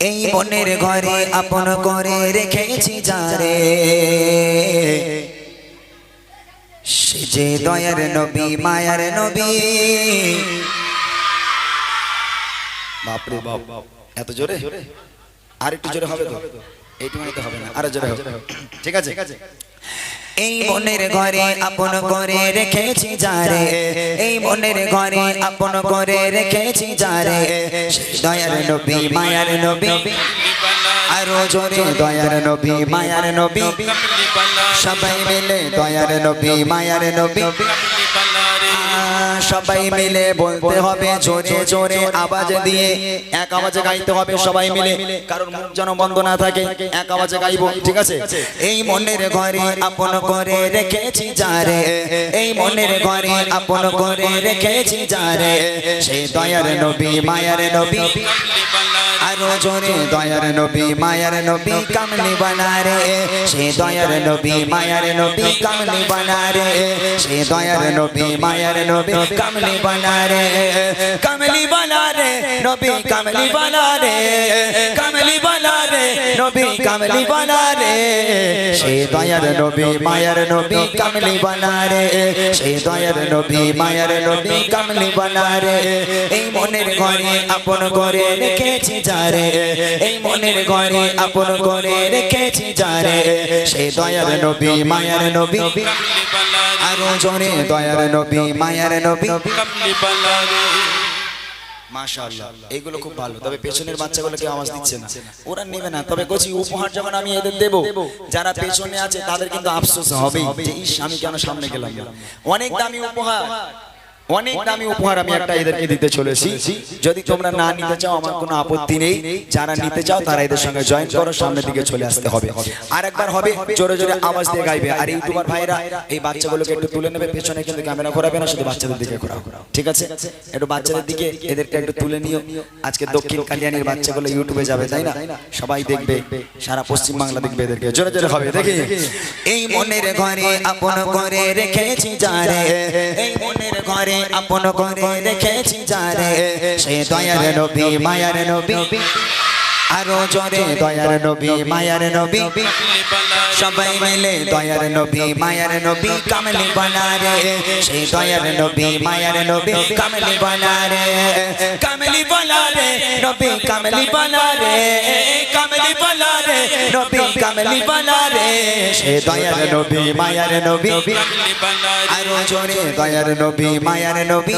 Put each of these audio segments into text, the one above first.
এই মনের ঘরে আপন করে রেখেছি যারে। সে যে দয়ার নবী, মায়ার নবী। বাপরে বাপ, এত জোরে? আর একটু জোরে হবে তো? এইটুকু তো হবে না, আরও জোরে হবে। ঠিক আছে? এই মনের ঘরে আপন করে রেখেছি যারে। এই মনের ঘরে আপন করে রেখেছি যারে। দয়ার নবী, মায়ার নবী। আরও জোরে দয়ার নবী, মায়ার নবী। সবাই মিলে দয়ার নবী, মায়ার নবী। সবাই মিলে বলতে হবে জোরে জোরে আওয়াজ দিয়ে এক আওয়াজে গাইতে হবে সবাই মিলে। কারণ মুখ যেন বন্ধ না থাকে এক আওয়াজে গাইবো। ঠিক আছে? এই মনের ঘরে আপন করে রেখেছি যারে এই মনের ঘরে আপন করে রেখেছি যারে সেই দয়ার নবী মায়ার নবী। আরও জোরে দয়ার নবী মায়ার নবী কামলি বানারে সে দয়ার নবী মায়ার নবী কামলি বানারে সে দয়ার নবী মায়ার নবী কামলি বানারে কামলি বানারে নবী কামলি বানারে কামলি বানারে নবী কামলি বানারে সে দয়ার নবী মায়ার নবী কামলি বানারে সে দয়ার নবী মায়ার নবী কামলি বানারে এই মনের ঘরে আপন করে রেখেছি যারে এই মনের ঘরে আপন করে রেখেছি যারে সে দয়ার নবী মায়ার নবী আরও জোরে দয়ার নবী মায়ার নবী মাশাআল্লাহ। এগুলো খুব ভালো। তবে পেছনের বাচ্চাগুলোকে আওয়াজ দিচ্ছে না। ওরা নেবে না। তবে কচি উপহার যখন আমি এদের দেব যারা পেছনে আছে তাদের কিন্তু আফসোস হবে যে ইস আমি কেন সামনে গেলাম। অনেক দামি উপহার। অনেক দামি উপহার আমি একটা এদেরকে দিতে চলেছি। যদি তোমরা না নিতে চাও আমার কোনো আপত্তি নেই। যারা নিতে চাও তারা এদের সঙ্গে জয়েন করো সামনের দিকে চলে আসতে হবে। আর একবার হবে জোরে জোরে আওয়াজ দিয়ে গাইবে। আর ইউটিউবার ভাইরা এই বাচ্চাগুলোকে একটু তুলে নেবে পেছনে কিন্তু ক্যামেরা ঘোরাবে না শুধু বাচ্চাদের দিকে ঘোরাও। ঠিক আছে? একটু বাচ্চাদের দিকে এদেরকে একটু তুলে নিও। আজকে দক্ষিণ কালিয়ানির বাচ্চাগুলো ইউটিউবে যাবে তাই না? সবাই দেখবে সারা পশ্চিম বাংলা দেখবে এদেরকে। জোরে জোরে হবে দেখি। এই মনের ঘরে আপন করে রেখেছি যারে এই মনের ঘরে আপন করে রেখেছি যারে। সে দয়ার নবী, মায়ার নবী। আরও জোরে দয়ার নবী, মায়ার নবী। সবাই মিলে দয়ার নবী, মায়ার নবী, কামলি বানারে। সেই দয়ার নবী, মায়ার নবী, কামলি বানারে। কামলি বানারে, নবী, কামলি বানারে। কামলি বানারে নবী কামলি বানারে সেই দয়ার নবী মায়ার নবী। আরও জোরে দয়ার নবী মায়ার নবী।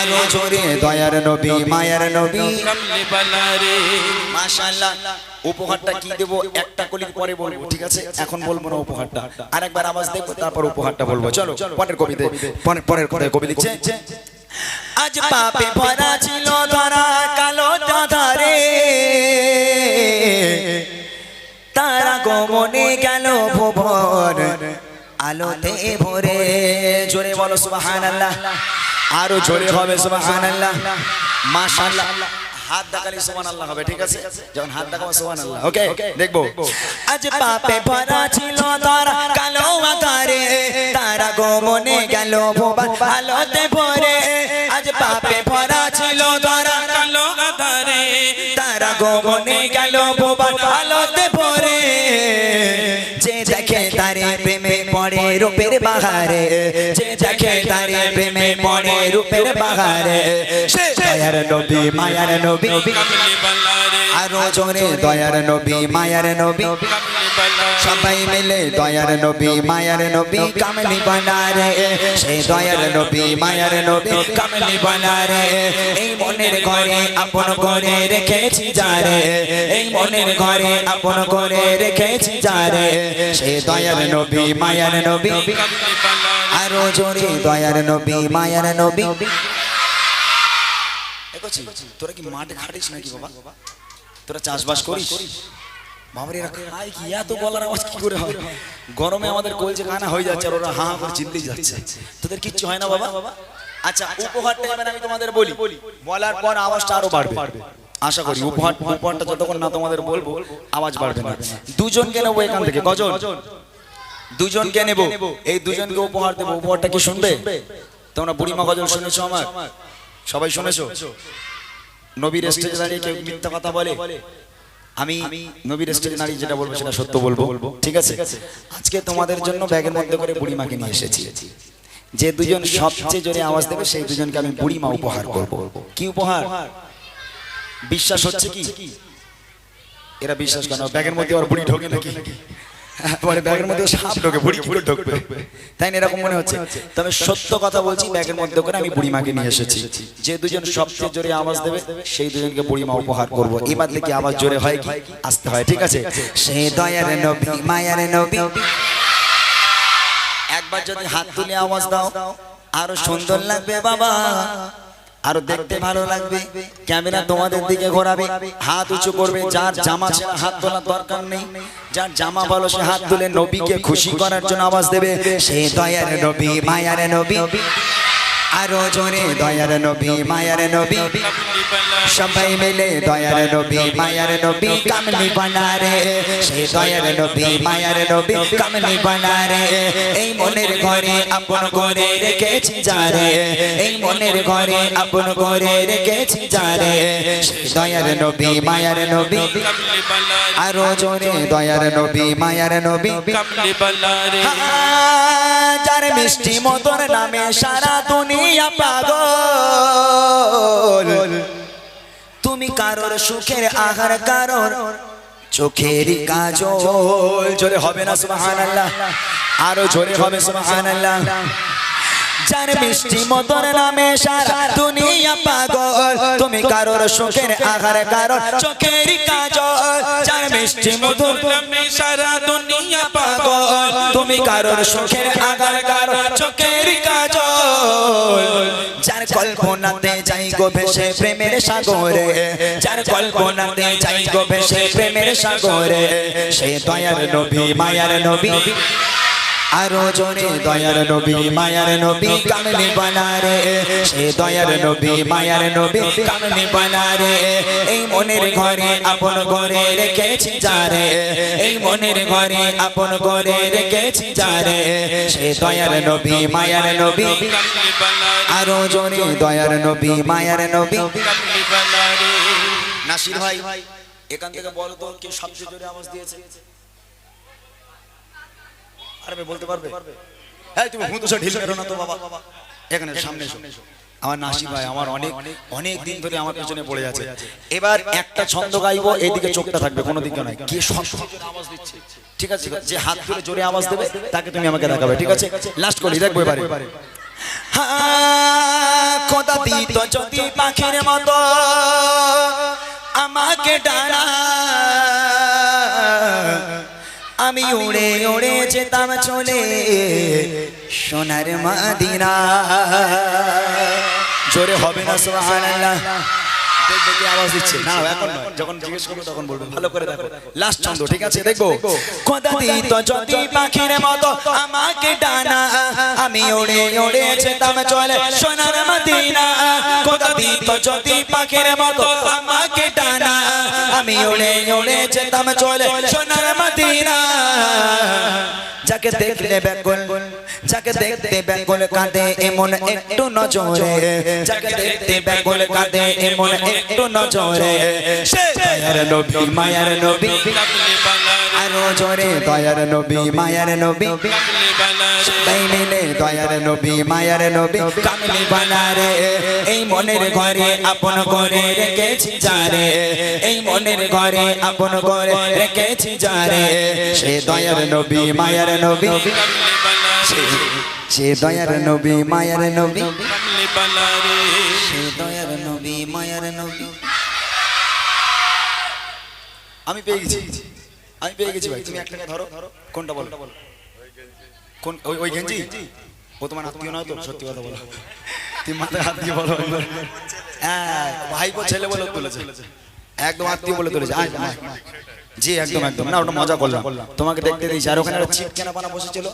আরও জোরে দয়ার নবী মায়ার নবী। মাশাআল্লাহ উপহারটা কি দেব? একটা কলির পরে বলব ঠিক আছে? এখন বলব না উপহারটা। আরেকবার আওয়াজ দেখব তারপর উপহারটা বলব। চলো পরের কবিতে পরের পরের লিখছে। আজ পাপে ভরা ছিল ধরা কালো ধারে তারা গমনে গেল ভুবন আলোতে ভরে। জোরে বলো সুবহানাল্লাহ। আরও জোরে হবে সুবহানাল্লাহ। মাশাআল্লাহ। হাত দেখালে সমান আল্লাহ হবে ঠিক আছে? যখন হাত দেখাবো সমান আল্লাহ ওকে দেখব। আজ পাপে ভরা ছিল তারা কালো আকারে। তারা গমনে গেল ভালোতে আলোতে ভরে। আজ পাপে ভরা ছিল তারা কালো আকারে। তারা গমনে গেল ভালোতে আলোতে পড়ে, রূপের বাহারে, যে দেখে তারে প্রেমে পড়ে, রূপের বাহারে। দয়ার নবী, মায়ার নবী। আরও জোরে, দয়ার নবী, মায়ার নবী। সবাই মিলে দয়ার নবী, মায়ার নবী, কামলি বানারে। সে দয়ার নবী, মায়ার নবী, কামলি বানারে। এই মনের ঘরে আপন করে রেখেছি যারে। এই মনের ঘরে আপন করে রেখেছি যারে। সে দয়ার নবী, মায়ার নবী। জোরে, দয়ার নবী, মায়ার নবী। তোরা কি খাটিস নাকি বাবা? তোরা চাষবাস করিস? গরমে আমাদের কানা হয়ে যাচ্ছে ওরা হাঁ করে যাচ্ছে। তোদের কিচ্ছু হয় না বাবা? আচ্ছা উপহারটা আমি তোমাদের বলি। বলার পর আওয়াজটা আরও বাড়বে। আশা করি উপহার উপহারটা যতক্ষণ না তোমাদের বলব, আওয়াজ বাড়বে না। দুজনকে নেব এখান থেকে। কজন? দুজনকে নেব এই দুজনকে উপহার দেবো। উপহারটা কি শুনবে? তোমরা বুড়িমা গজল শুনেছো আমার? সবাই শুনেছো? নবীর স্টেজে দাঁড়িয়ে কেউ মিথ্যা কথা বলে? আমি নবীর স্টেজে দাঁড়িয়ে যেটা বলব সেটা সত্য বলব। ঠিক আছে। আজকে তোমাদের জন্য ব্যাগের মধ্যে করে বুড়িমাকে নিয়ে এসেছি। যে দুজন সবচেয়ে জোরে আওয়াজ দেবে সেই দুজনকে আমি বুড়িমা উপহার করব। কি উপহার? বিশ্বাস হচ্ছে কি? এরা বিশ্বাস কেন ব্যাগের মধ্যে আর বুড়ি ঢোকে নাকি পরে ব্যাগের মধ্যে সাপ ঢোকে বুড়ি কি করে ঢোকবে। তাই এরকম মনে হচ্ছে? তবে সত্য কথা বলছি ব্যাগের মধ্যে করে আমি বুড়িমাকে নিয়ে এসেছি। যে দুজন সবচেয়ে জোরে আওয়াজ দেবে সেই দুজনকে বুড়িমা উপহার করব। এবার দেখি আওয়াজ জোরে হয় কি? আসতে হয় ঠিক আছে? সে দয়ার নবী মায়ার নবী একবার যদি হাত তুলে আওয়াজ দাও আরও সুন্দর লাগবে বাবা। আরও দেখতে ভালো লাগবে, ক্যামেরা তোমাদের দিকে ঘোরাবে, হাত উঁচু করবে, যার জামা ছেড়া হাত তোলার দরকার নেই। যার জামা ভালো সে হাত তুলে নবীকে খুশি করার জন্য আওয়াজ দেবে, সে দয়ার নবী, মায়ার নবী। আরও জোরে দয়ার নবী মায়ার নবী। সবাই মিলে দয়ার নবী মায়ার নবী কামলি বানারে সে দয়ার নবী মায়ার নবী কামলি বানারে এই মনের ঘরে আপন করে রেখেছি যারে এই মনের ঘরে আপন করে রেখেছি যারে দয়ার নবী মায়ার নবী। আরও জোরে দয়ার নবী মায়ার নবী। যার মিষ্টি মতন নামে সারা দুনিয়া পাগল। তুমি কারোর সুখের আহার কারোর চোখের কাজল। জোরে হবে না সুবহানাল্লাহ। আরও জোরে হবে সুবহানাল্লাহ। যার মিষ্টি মতন নামে সারা দুনিয়া পাগল। তুমি কারোর সুখের আহার কারোর চোখের কাজল। যার মিষ্টি মতন সারা দুনিয়া পাগল। তুমি কারোর সুখের আগার কারোর চোখের কাজল। যার কল্পনাতে যাই গো ভেসে প্রেমের সাগরে। যার কল্পনাতে যাই গো ভেসে প্রেমের সাগরে। সে দয়ার নবী মায়ার নবী। আরও জোরে দয়ার নবী, মায়ার নবী কামলি বানারে। সে দয়ার নবী, মায়ার নবী কামলি বানারে। এই মনের ঘরে আপন ঘরে রেখেছি যারে। এই মনের ঘরে আপন ঘরে রেখেছি যারে। সে দয়ার নবী, মায়ার নবী, আরও জোরে দয়ার নবী, মায়ার নবী। নাসির ভাই, এখান থেকে বলো তো কে সবচেয়ে জোরে আওয়াজ দিয়েছে? পারবে? বলতে পারবে। এই তুমি হুঁদুসা ঢিল মেরো না তো বাবা। এখানে সামনে এসো। আমার নাসি ভাই আমার অনেক অনেক দিন ধরে আমার পেছনে পড়ে আছে। এবার একটা ছন্দ গাইবো এদিকে চোখটা থাকবে কোনো দিকে নয়। কে আওয়াজ দিচ্ছে? ঠিক আছে যে হাত তুলে জোরে আওয়াজ দেবে তাকে তুমি আমাকে দেখাবে ঠিক আছে? লাস্ট করি দেখব এবারে। হ্যাঁ, খোদা দিত যদি পাখির মতো আমাকে ডানা আমি উড়ে উড়ে যেতাম চলে সোনার মাদিনা। জোরে হবে না সুবহানাল্লাহ। দেখবে কি আওয়াজ দিচ্ছে। না এখন যখন জিজ্ঞেস করব তখন বলব। ভালো করে দেখো। লাস্ট ছন্দ ঠিক আছে? দেখব। খোদা দিত যদি পাখির মতো আমাকে ডানা। আমি উড়ে উড়ে যেতাম চলে সোনার মদিনা। খোদা দিত যদি পাখির মতো আমাকে আমি উড়ে উড়ে যেতাম চলে সোনার মদিনা। যাকে দেখলে ব্যাকুল যাকে দেখতে ব্যাকুল কাঁদে এমন একটু নজরে। যাকে দেখতে ব্যাকুল কাঁদে এমন একটু নজরে। সে দয়ার নবী, মায়ার নবী। আরও জোরে দয়ার নবী, মায়ার নবী। সবাই মিলে দয়ার নবী, মায়ার নবী কামলি বানারে। এই মনের ঘরে আপন করে রেখেছি যারে। এই মনের ঘরে আপন করে রেখেছি যারে। সে দয়ার নবী, মায়ার নবী। সে- দয়ার নবী, মায়ার নবী। সে দয়ার নবী আমি পেয়ে গেছি। আমি পেয়ে গেছি ভাই। তুমি একটা ধরো। কোনটা বলো? কোন ওই ওই গেঞ্জি? ও তোমার আত্মীয় নয় তো? সত্যি কথা বলো। তুমি মাথায় হাত দিয়ে বলো। হ্যাঁ ভাইপো ছেলে বলে তুলেছে। একদম আত্মীয় বলে তুলেছে। আয়, আয়। জি একদম একদম। না ওটা মজা করলাম। তোমাকে দেখতে দিয়েছি। আর ওখানে একটা চিপ কেনা পানা বসেছিল।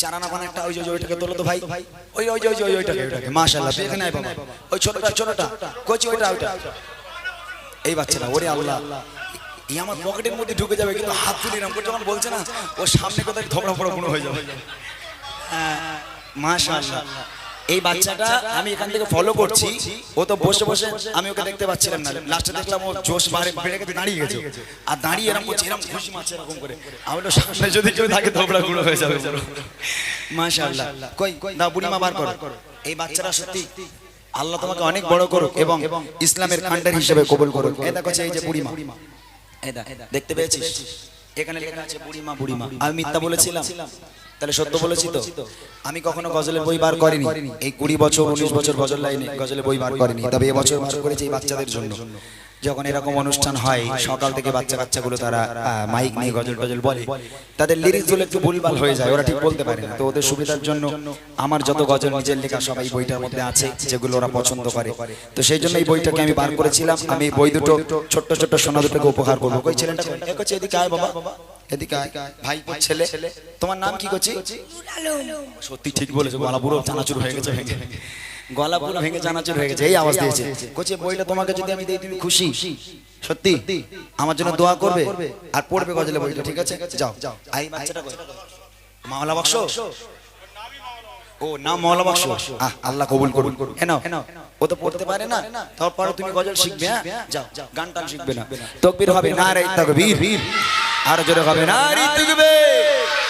চারানা পানা একটা ওই যে ওইটাকে তোলো তো ভাই। ওই ওই ওই ওই ওইটাকে ওইটাকে। মাশাআল্লাহ তুই এখানে আয় বাবা। ওই ছোটটা ছোটটা। কোচি ওইটা ওইটা। এই বাচ্চাটা ওরে আল্লাহ। এই আমার পকেটের মধ্যে ঢুকে যাবে কিন্তু হাত তুলে করে যখন বলছে না ও সামনে কোথায় ধপড়া ফড়া বুড়ো হয়ে যাবে। মাশাআল্লাহ। এই বাচ্চাটা আমি এখান থেকে ফলো করছি। ও তো বসে বসে আমি ওকে দেখতে পাচ্ছিলাম না। লাস্টে দেখলাম ও জোশ বাড়ে বেড়ে গেছে দাঁড়িয়ে গেছে। আর দাঁড়িয়ে এরকম করছে এরকম খুশি মারছে এরকম করে। আমি তো সামনে যদি কেউ থাকে ধোবড়া গুঁড়ো হয়ে যাবে মাশাআল্লাহ। কই না বুড়িমা বার করো। এই বাচ্চারা সত্যি আল্লাহ তোমাকে অনেক বড় করুক এবং ইসলামের খান্ডার হিসেবে কবুল করুক। এই দেখো এই যে বুড়িমা। দেখতে পেয়েছিস? এখানে লেখা আছে বুড়িমা বুড়িমা। আমি মিথ্যা বলেছিলাম। তাহলে সত্য বলেছি তো? আমি কখনো গজলের বই বার করিনি। এই কুড়ি বছর উনিশ বছর গজল লাইনে গজলের বই বার করিনি। তবে এবছর বার করেছি এই বাচ্চাদের জন্য। যখন এরকম অনুষ্ঠান হয় সকাল থেকে বাচ্চা বাচ্চাগুলো তারা মাইক নিয়ে গজল টজল বলে। তাদের লিরিক্সগুলো একটু ভুলভাল হয়ে যায় ওরা ঠিক বলতে পারে না। তো ওদের সুবিধার জন্য আমার যত গজল নিজের লেখা সব এই বইটার মধ্যে আছে যেগুলো ওরা পছন্দ করে। তো সেই জন্য এই বইটাকে আমি বার করেছিলাম আমি এই বই দুটো ছোট্ট ছোট্ট সোনা দুটোকে উপহার করব কই ছেলেটা এদিকে আয় বাবা। এদিকে ভাই ছেলে তোমার নাম কি করছি সত্যি ঠিক বলেছ গলা পুরো চানাচুর হয়ে গেছে। ভেঙে গলা পুরো ভেঙে চানাচুর হয়ে গেছে এই আওয়াজ দিয়েছে। কোচে বইটা তোমাকে যদি আমি দিই তুমি খুশি সত্যি আমার জন্য দোয়া করবে আর পড়বে গজলে বইটা ঠিক আছে? যাও। আই বাচ্চাটা কই? মাওলা বক্স? ও না বক্স। আহ আল্লাহ কবুল করুন হেন ও তো পড়তে পারে না। তারপরে তুমি গজল শিখবে হ্যাঁ? যাও। গান টান শিখবে না। তকবীর হবে। না রে তাকবীর। আর জোরে হবে। না রে তাকবীর।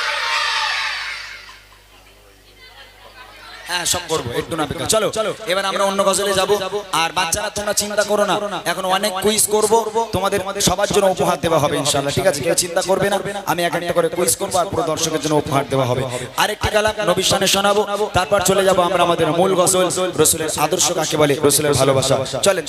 হ্যাঁ সব করব একটু না বেকার চলো চলো এবার আমরা অন্য গজলে যাব। আর বাচ্চারা তোমরা চিন্তা করো না। এখন অনেক কুইজ করব। তোমাদের সবার জন্য উপহার দেওয়া হবে ইনশাআল্লাহ। ঠিক আছে কেউ চিন্তা করবে না। আমি এক একটা করে কুইজ করব আর পুরো দর্শকের জন্য উপহার দেওয়া হবে। আরেকটি গালা নবীর শানে শোনাবো। তারপর চলে যাব আমরা আমাদের মূল গজল রসুলের আদর্শ কাকে বলে? রসুলের ভালোবাসা। চলেন।